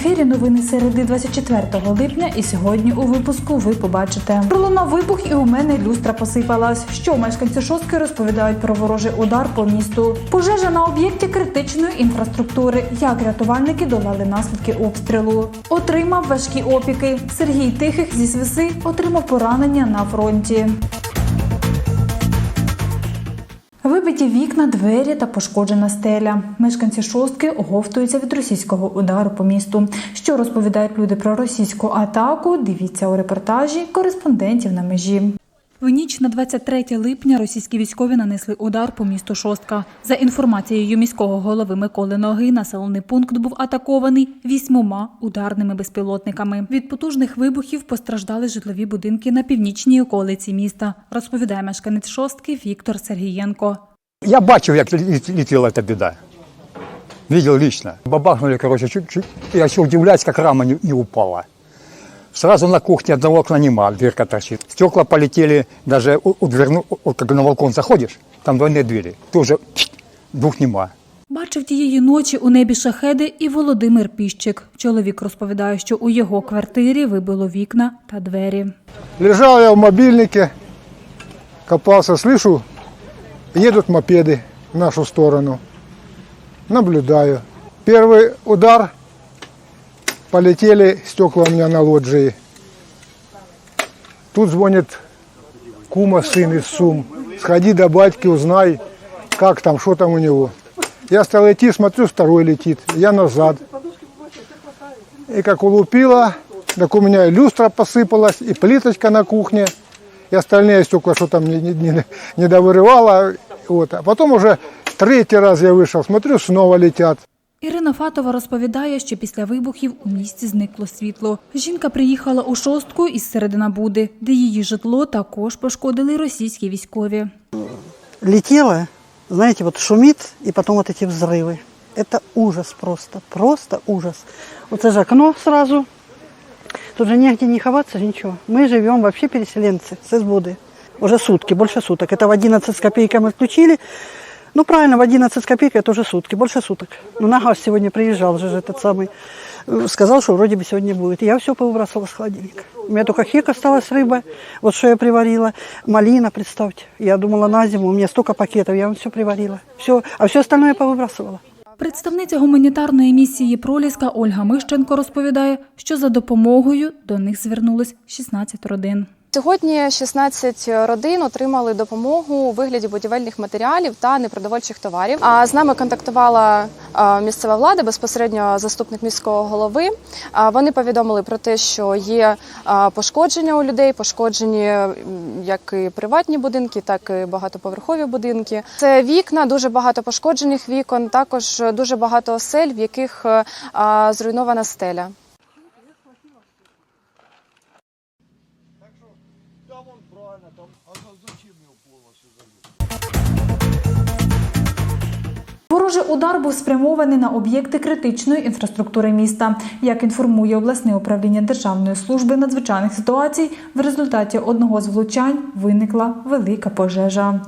ефірі новини середи 24 липня. І сьогодні у випуску ви побачите. Пролунав вибух, і у мене люстра посипалась. Що мешканці шостки розповідають про ворожий удар по місту. Пожежа на об'єкті критичної інфраструктури. Як рятувальники долали наслідки обстрілу. Отримав важкі опіки. Сергій Тихих зі Свиси отримав поранення на фронті. Вибиті вікна, двері та пошкоджена стеля. Мешканці шостки оговтуються від російського удару по місту. Що розповідають люди про російську атаку? Дивіться у репортажі кореспондентів на межі. В ніч на 23 липня російські військові нанесли удар по місту Шостка. За інформацією міського голови Миколи Ноги, населений пункт був атакований вісьмома ударними безпілотниками. Від потужних вибухів постраждали житлові будинки на північній околиці міста. Розповідає мешканець шостки Віктор Сергієнко. Я бачив, як летела эта беда. Видел лично. Бабахнули, короче, чуть-чуть. Я еще удивляюсь, как рама не, не упала. Сразу на кухне одного окна нема, дверка торчит. Стекла полетели, даже у, у дверну, вот как на балкон заходишь, там двойные двери. Тоже двух нема. Бачив тієї ночі у небі шахеди і Володимир Піщик. Чоловік розповідає, що у його квартирі вибило вікна та двері. Лежал я в мобильнике, копался, слышу, едут мопеды в нашу сторону. Наблюдаю. Первый удар, полетели стекла у меня на лоджии. Тут звонит кума, сын из Сум. Сходи до батьки, узнай, как там, что там у него. Я стал идти, смотрю, второй летит. Я назад. И как улупила, так у меня и люстра посыпалась, и плиточка на кухне, и остальные стекла, что там не, не, не, довырывала. Вот. А потом уже третий раз я вышел, смотрю, снова летят. Ірина Фатова розповідає, що після вибухів у місті зникло світло. Жінка приїхала у шостку із Серединабуди, де її житло також пошкодили російські військові. летело, знаете, вот шумит, и потом вот эти взрывы. Это ужас просто, просто ужас. Вот это же окно сразу. Тут же негде не ховаться, ничего. Мы живем вообще переселенцы с Избуды. Уже сутки, больше суток. Это в 11 с копейками отключили. Ну, правильно, в 11 с копейкой это уже сутки, больше суток. Ну, Нагаш сегодня приезжал же этот самый. э, Сказал, что вроде бы сегодня будет. Я все повыбрасывала с холодильника. У меня только хек осталась рыба, вот что я приварила. Малина, представьте. Я думала на зиму, у меня столько пакетов, я вам все приварила. Все, а все остальное я повыбрасывала. Представниця гуманітарної місії Проліска Ольга Мищенко розповідає, що за допомогою до них звернулось 16 родин. Сьогодні 16 родин отримали допомогу у вигляді будівельних матеріалів та непродовольчих товарів. А з нами контактувала місцева влада, безпосередньо заступник міського голови. Вони повідомили про те, що є пошкодження у людей, пошкоджені як і приватні будинки, так і багатоповерхові будинки. Це вікна, дуже багато пошкоджених вікон, також дуже багато осель, в яких е, зруйнована стеля. Ворожий удар був спрямований на об'єкти критичної інфраструктури міста. Як інформує обласне управління Державної служби надзвичайних ситуацій, в результаті одного з влучань виникла велика пожежа.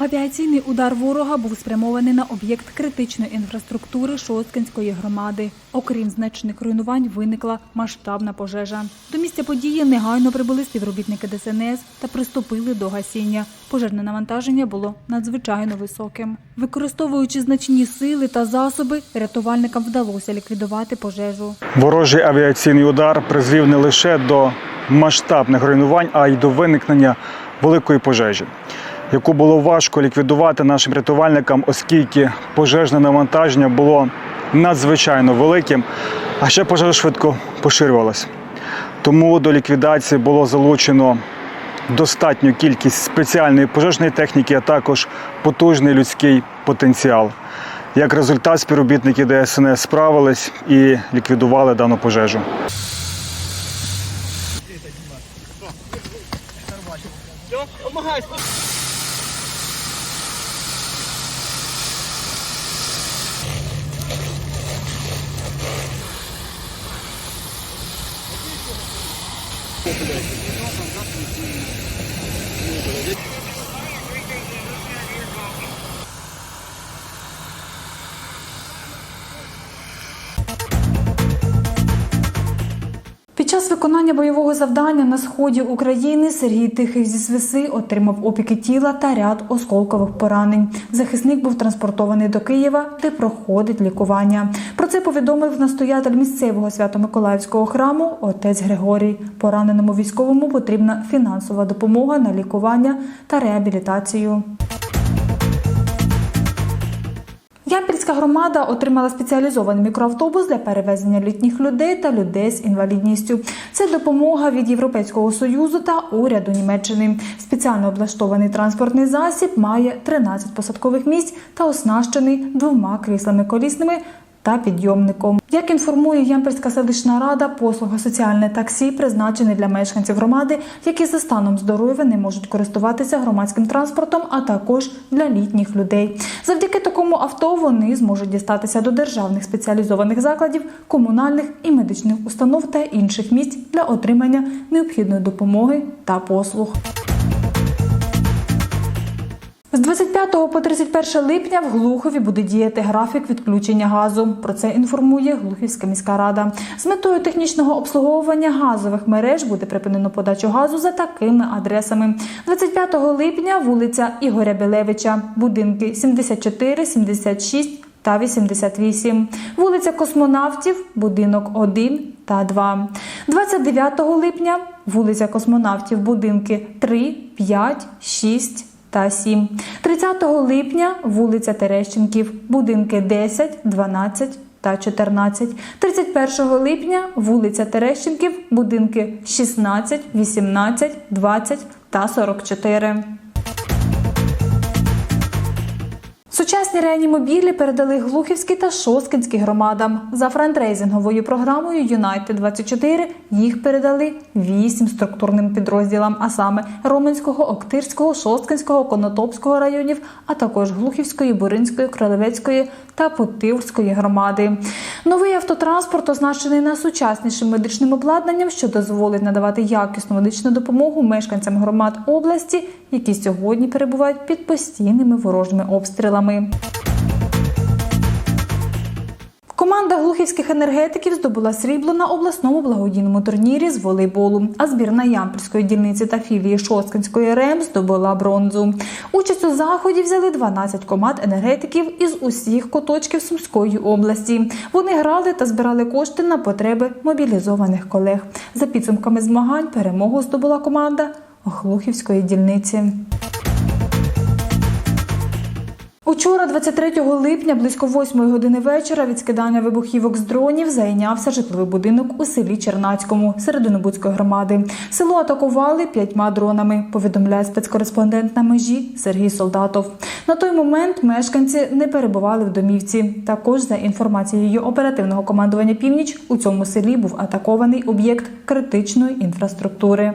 Авіаційний удар ворога був спрямований на об'єкт критичної інфраструктури Шосткинської громади. Окрім значних руйнувань, виникла масштабна пожежа. До місця події негайно прибули співробітники ДСНС та приступили до гасіння. Пожежне навантаження було надзвичайно високим. Використовуючи значні сили та засоби, рятувальникам вдалося ліквідувати пожежу. Ворожий авіаційний удар призвів не лише до масштабних руйнувань, а й до виникнення великої пожежі, яку було важко ліквідувати нашим рятувальникам, оскільки пожежне навантаження було надзвичайно великим, а ще пожежа швидко поширювалася. Тому до ліквідації було залучено достатню кількість спеціальної пожежної техніки, а також потужний людський потенціал. Як результат, співробітники ДСНС справились і ліквідували дану пожежу. Під час виконання бойового завдання на сході України Сергій Тихий зі свиси отримав опіки тіла та ряд осколкових поранень. Захисник був транспортований до Києва, де проходить лікування. Це повідомив настоятель місцевого свято-миколаївського храму отець Григорій. Пораненому військовому потрібна фінансова допомога на лікування та реабілітацію. Ямпільська громада отримала спеціалізований мікроавтобус для перевезення літніх людей та людей з інвалідністю. Це допомога від Європейського союзу та уряду Німеччини. Спеціально облаштований транспортний засіб має 13 посадкових місць та оснащений двома кріслами колісними. Та підйомником, як інформує Ямпільська селищна рада, послуга соціальне таксі призначений для мешканців громади, які за станом здоров'я не можуть користуватися громадським транспортом, а також для літніх людей. Завдяки такому авто вони зможуть дістатися до державних спеціалізованих закладів, комунальних і медичних установ та інших місць для отримання необхідної допомоги та послуг. З 25 по 31 липня в Глухові буде діяти графік відключення газу. Про це інформує Глухівська міська рада. З метою технічного обслуговування газових мереж буде припинено подачу газу за такими адресами: 25 липня вулиця Ігоря Білевича, будинки 74, 76 та 88, вулиця Космонавтів, будинок 1 та 2. 29 липня вулиця Космонавтів, будинки 3, 5, 6 та 7. 30 липня вулиця Терещенків, будинки 10, 12 та 14. 31 липня вулиця Терещенків, будинки 16, 18, 20 та 44. Сучасні реанімобілі передали Глухівській та Шосткинській громадам. За френдрейзинговою програмою Юнайтед 24 їх передали вісім структурним підрозділам, а саме Роменського, Октирського, Шосткинського, Конотопського районів, а також Глухівської, Буринської, Кролевецької та Путивської громади. Новий автотранспорт оснащений найсучаснішим медичним обладнанням, що дозволить надавати якісну медичну допомогу мешканцям громад області, які сьогодні перебувають під постійними ворожими обстрілами. Команда глухівських енергетиків здобула срібло на обласному благодійному турнірі з волейболу. А збірна Ямпільської дільниці та філії Шосткинської РЕМ здобула бронзу. Участь у заході взяли 12 команд енергетиків із усіх куточків Сумської області. Вони грали та збирали кошти на потреби мобілізованих колег. За підсумками змагань перемогу здобула команда Глухівської дільниці. Учора, 23 липня, близько 8 години вечора, від скидання вибухівок з дронів зайнявся житловий будинок у селі Чернацькому Серединобудської громади. Село атакували п'ятьма дронами. Повідомляє спецкореспондент на межі Сергій Солдатов. На той момент мешканці не перебували в домівці. Також за інформацією оперативного командування Північ у цьому селі був атакований об'єкт критичної інфраструктури.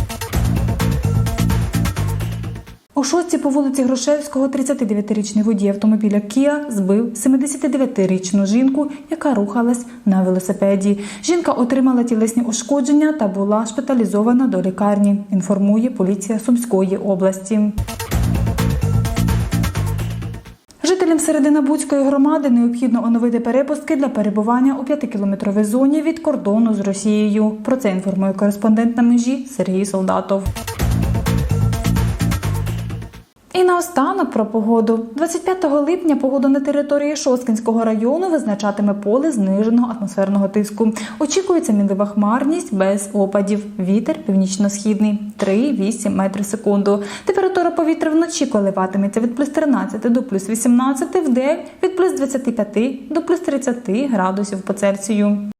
У шостці по вулиці Грушевського 39-річний водій автомобіля Kia збив 79-річну жінку, яка рухалась на велосипеді. Жінка отримала тілесні ушкодження та була шпиталізована до лікарні. Інформує поліція Сумської області. Жителям Серединобудської громади необхідно оновити перепустки для перебування у 5-кілометровій зоні від кордону з Росією. Про це інформує кореспондент на межі Сергій Солдатов. І наостанок про погоду. 25 липня погоду на території Шосткинського району визначатиме поле зниженого атмосферного тиску. Очікується мінлива хмарність без опадів. Вітер північно-східний 3-8 метрів секунду. Температура повітря вночі коливатиметься від плюс 13 до плюс 18, в день від плюс 25 до плюс 30 градусів по Цельсію.